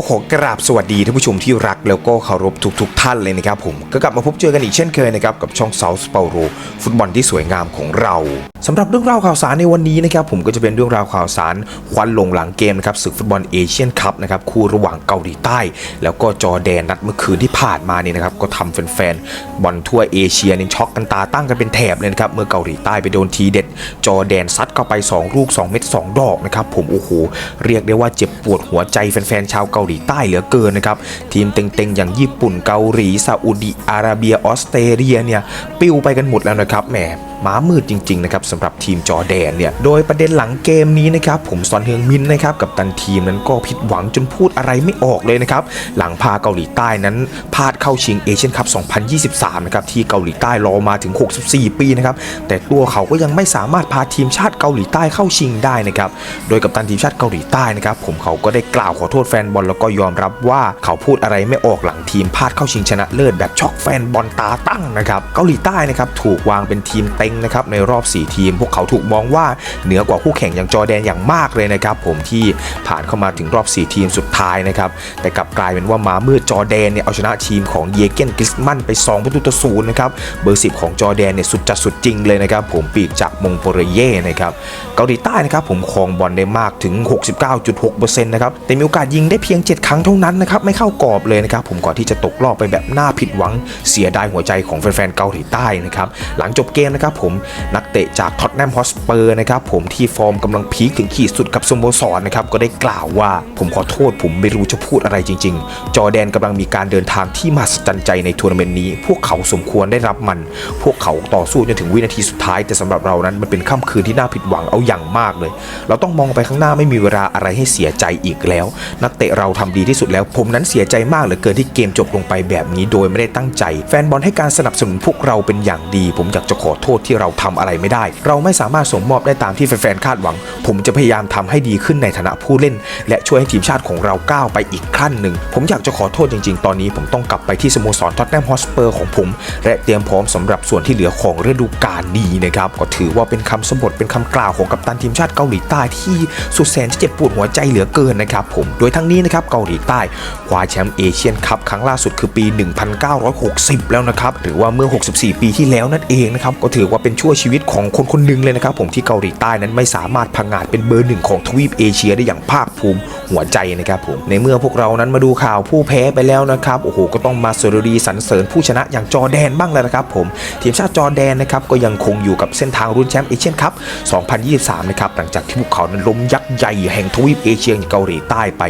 ก็ขอกราบสวัสดีท่านผู้ชมที่รักแล้วก็เคารพทุกๆทท่านเลยนะครับผมก็กลับมาพบเจอกันอีกเช่นเคยนะครับกับช่องเซาส์เปาโรฟุตบอลที่สวยงามของเราสำหรับเรื่องราวข่าวสารในวันนี้นะครับผมก็จะเป็นเรื่องราวข่าวสารควันลงหลังเกมนะครับศึกฟุตบอลเอเชียนคัพนะครับคู่ระหว่างเกาหลีใต้ แล้วก็จอแดนนัดเมื่อคืนที่ผ่านมานี่นะครับก็ทำแฟนๆบอลทั่วเอเชียเนี่ยช็อกกันตาตั้งกันเป็นแถบเลยนะครับเมื่อเกาหลีใต้ไปโดนทีเด็ด จอแดนซัดเข้าไป 2 ลูก 2 เม็ด2ดอกนะครับผมโอ้โหเรียกได้ว่าเจ็บปวดหัวใจแฟนๆชาวเกาหลีใต้เหลือเกินนะครับ ทีมเต็งๆ อย่างญี่ปุ่นเกาหลีซาอุดิอาระเบียออสเตรเลียเนี่ย ปิ้วไปกันหมดแล้วนะครับแหม ม้ามืดจริงๆนะครับสำหรับทีมจอแดนเนี่ยโดยประเด็นหลังเกมนี้นะครับผมซอนเฮืองมินนะครับกับตันทีมนั้นก็ผิดหวังจนพูดอะไรไม่ออกเลยนะครับหลังพาเกาหลีใต้นั้นพลาดเข้าชิงเอเชียนคัพ 2023 นะครับที่เกาหลีใต้รอมาถึง 64 ปีนะครับแต่ตัวเขาก็ยังไม่สามารถพาทีมชาติเกาหลีใต้เข้าชิงได้นะครับโดยกับตันทีมชาติเกาหลีใต้นะครับผมเขาก็ได้กล่าวขอโทษแฟนบอลแล้วก็ยอมรับว่าเขาพูดอะไรไม่ออกหลังทีมพลาดเข้าชิงชนะเลิศแบบช็อกแฟนบอลตาตั้งนะครับเกาหลีใต้นะครับถูกวางเป็นทีมเต็งนะครับในรอบ 4 ทีม พวกเขาถูกมองว่าเหนือกว่าคู่แข่งอย่างจอร์แดนอย่างมากเลยนะครับผมที่ผ่านเข้ามาถึงรอบ 4 ทีมสุดท้ายนะครับแต่กลับกลายเป็นว่ามามืดจอร์แดนเนี่ยเอาชนะทีมของเยเกนกริสมันไป2ประตูต่อศูนย์นะครับเบอร์ 10 ของจอร์แดนเนี่ยสุดจัดสุดจริงเลยนะครับผมปีกจากมงโปรเย่นะครับเกาหลีใต้นะครับผมครองบอลได้มากถึง 69.6%นะครับแต่มีโอกาสยิงได้เพียง 7 ครั้งเท่านั้นนะครับไม่เข้ากรอบเลยนะครับผมก่อนที่จะตกรอบไปแบบน่าผิดหวังเสียดายหัวใจของแฟนๆเกาหลีใต้นะครับหลังจบเกมนะครับผมนักเตะจากท็อตแนมฮอสเปอร์นะครับผมที่ฟอร์มกำลังพีคถึงขีดสุดกับสโมสรนะครับก็ได้กล่าวว่าผมขอโทษผมไม่รู้จะพูดอะไรจริง ๆ จอแดนกำลังมีการเดินทางที่มหัศจรรย์ใจในทัวร์นาเมนต์นี้ พวกเขาสมควรได้รับมัน พวกเขาต่อสู้จนถึงวินาทีสุดท้าย แต่สำหรับเรานั้นมันเป็นค่ำคืนที่น่าผิดหวังเอาอย่างมากเลย เราต้องมองไปข้างหน้าไม่มีเวลาอะไรให้เสียใจอีกแล้ว นักเตะเราทำดีที่สุดแล้ว ผมนั้นเสียใจมากเหลือเกินที่เกมจบลงไปแบบนี้โดยไม่ได้ตั้งใจ แฟนบอลให้การสนับสนุนพวกเราเป็นอย่างดี ผมอยากจะขอโทษที่เราทำอะไรไม่ได้ เราไม่สามารถสมมอบได้ตามที่แฟนๆคาดหวัง ผมจะพยายามทำให้ดีขึ้นในฐานะผู้เล่น และช่วยให้ทีมชาติของเราก้าวไปอีกขั้นหนึ่ง ผมอยากจะขอโทษจริง ๆ ตอนนี้ผมต้องกลับไปที่สโมสรท็อตแนมฮอสเปอร์ของผม และเตรียมพร้อมสำหรับส่วนที่เหลือของฤดูกาลนี้นะครับก็ถือว่าเป็นคำสมบทเป็นคำกล่าวของกัปตันทีมชาติเกาหลีใต้ที่สุดแสนจะเจ็บปวดหัวใจเหลือเกินนะครับผมโดยทั้งนี้นะครับเกาหลีใต้คว้าแชมป์เอเชียนคัพครั้งล่าสุดคือปี 1960 แล้วนะครับหรือว่าเมื่อ 64 ปีที่แล้วนั่นเองนะครับก็ถือว่าเป็นชั่วชีวิตของคนคนหนึงเลยนะครับผมที่เกาหลีใต้นั้นไม่สามารถพังงาดเป็นเบอร์หนึ่งของทวีปเอเชียได้อย่างภาคภูมิหัวใจนะครับผมในเมื่อพวกเรานั้นมาดูข่าวผู้แพ้ไปแล้วนะครับโอ้โหก็ต้องมาสรดีสรรเสริญผู้ชนะอย่างจอแดนบ้างแล้วนะครับผมทีมชาติจอแดนนะครับก็ยังคงอยู่กับเส้นทางรุ่นแชมป์เอเชียนคัพ 2023 นะครับหลังจากที่พวกเขานั้นล้มยักษ์ใหญ่แห่งทวีปเอเชียอย่างเกาหลีใต้ไป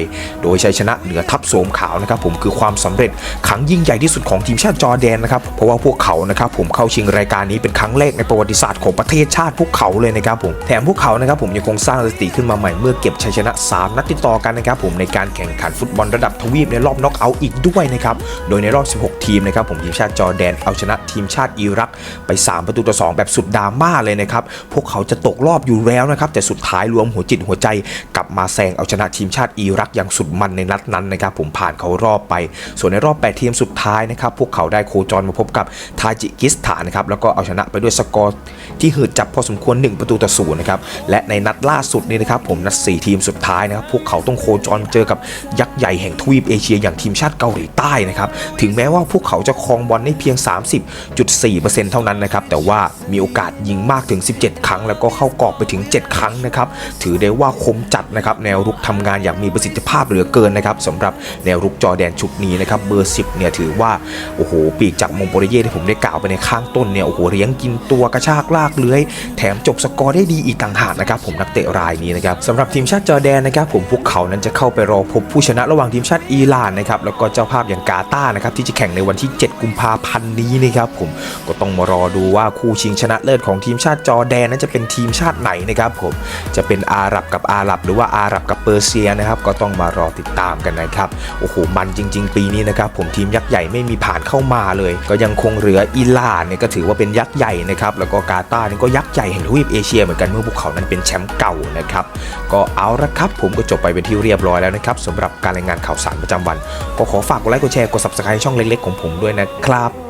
โดยชัยชนะเหนือทัพโสมขาวนะครับผมคือความสำเร็จครั้งยิ่งใหญ่ที่สุดของทีมชาติจอแดนนะครับเพราะว่าพวกเขานะครับผมเข้าชิงรายการนี้เป็นครั้งแรกในประวัติศาสตร์ของประเทศชาติพวกเขาเลยนะครับผมแถมพวกเขานะครับผมยังคงสร้างสถิติขึ้นมาใหม่เมื่อเก็บชัยชนะ 3 นัดติดต่อกันนะครับผมในการแข่งขันฟุตบอลระดับทวีปในรอบน็อกเอาท์อีกด้วยนะครับโดยในรอบ 16 ทีมนะครับผมทีมชาติจอร์แดนเอาชนะทีมชาติอิรักไป 3 ประตูต่อ 2 แบบสุดดราม่าเลยนะครับพวกเขาจะตกรอบอยู่แล้วนะครับแต่สุดท้ายรวมหัวจิตหัวใจ กลับมาแซงเอาชนะทีมชาติอิรักอย่างสุดมันในนัดนั้นนะครับผมผ่านเขารอบไป ส่วนในรอบ 8 ทีมสุดท้ายนะครับพวกเขาได้โคจรมาพบกับทาจิกิสถานนะครับแล้วก็เอาชนะไปด้วยสกอร์ที่หืดจับพอสมควร 1 ประตูต่อศูนย์นะครับ และในนัดล่าสุดนี้นะครับผมนัด 4 ทีมสุดท้ายนะครับ พวกเขาต้องโคจรเจอกับยักษ์ใหญ่แห่งทวีปเอเชียอย่างทีมชาติเกาหลีใต้นะครับ ถึงแม้ว่าพวกเขาจะครองบอลได้เพียง 30.4%เท่านั้นนะครับ แต่ว่ามีโอกาสยิงมากถึง 17 ครั้ง แล้วก็เข้ากรอบไปถึง 7 ครั้งนะครับ ถือได้ว่าคมจัดนะครับแนวรุกทำงานอย่างมีประสิทธิภาพเหลือเกินนะครับสำหรับแนวรุกจอแดนชุดนี้นะครับเบอร์ 10เนี่ยถือว่าโอ้โหปีกจากมงโปรเย่ที่ผมได้กล่าวไปในข้างต้นเนี่ยโอ้โหเลี้ยงกินตัวกระชากลากเลื้อย แถมจบสกอร์ได้ดีอีกต่างหากนะครับผมนักเตะรายนี้นะครับสำหรับทีมชาติจอร์แดนนะครับผมพวกเขานั้นจะเข้าไปรอพบผู้ชนะระหว่างทีมชาติอิหร่านนะครับแล้วก็เจ้าภาพอย่างกาตาร์นะครับที่จะแข่งในวันที่ 7 กุมภาพันธ์นี้นะครับผมก็ต้องมารอดูว่าคู่ชิงชนะเลิศของทีมชาติจอร์แดนนั้นจะเป็นทีมชาติไหนนะครับผมจะเป็นอาหรับกับอาหรับ หรือว่าอาหรับกับเปอร์เซียนะครับก็ต้องมารอติดตามกันนะครับโอ้โหมันจริง ๆ ปีนี้นะครับผมทีมยักษ์ใหญ่ไม่มีผ่านเข้ามาเลย ก็ยังคงเหลืออิหร่านเนี่ยก็ถือว่าเป็นยักษ์ใหญ่นะครับแล้วก็กาตาร์นี่ก็ยักษ์ใหญ่แห่งทวีปเอเชียเหมือนกันเมื่อพวกเขานั้นเป็นแชมป์เก่านะครับก็เอาละครับ ผมก็จบไปเป็นที่เรียบร้อยแล้วนะครับสำหรับการรายงานข่าวสารประจำวัน ก็ขอฝากกดไลค์กดแชร์กด subscribe ช่องเล็กๆของผมด้วยนะครับ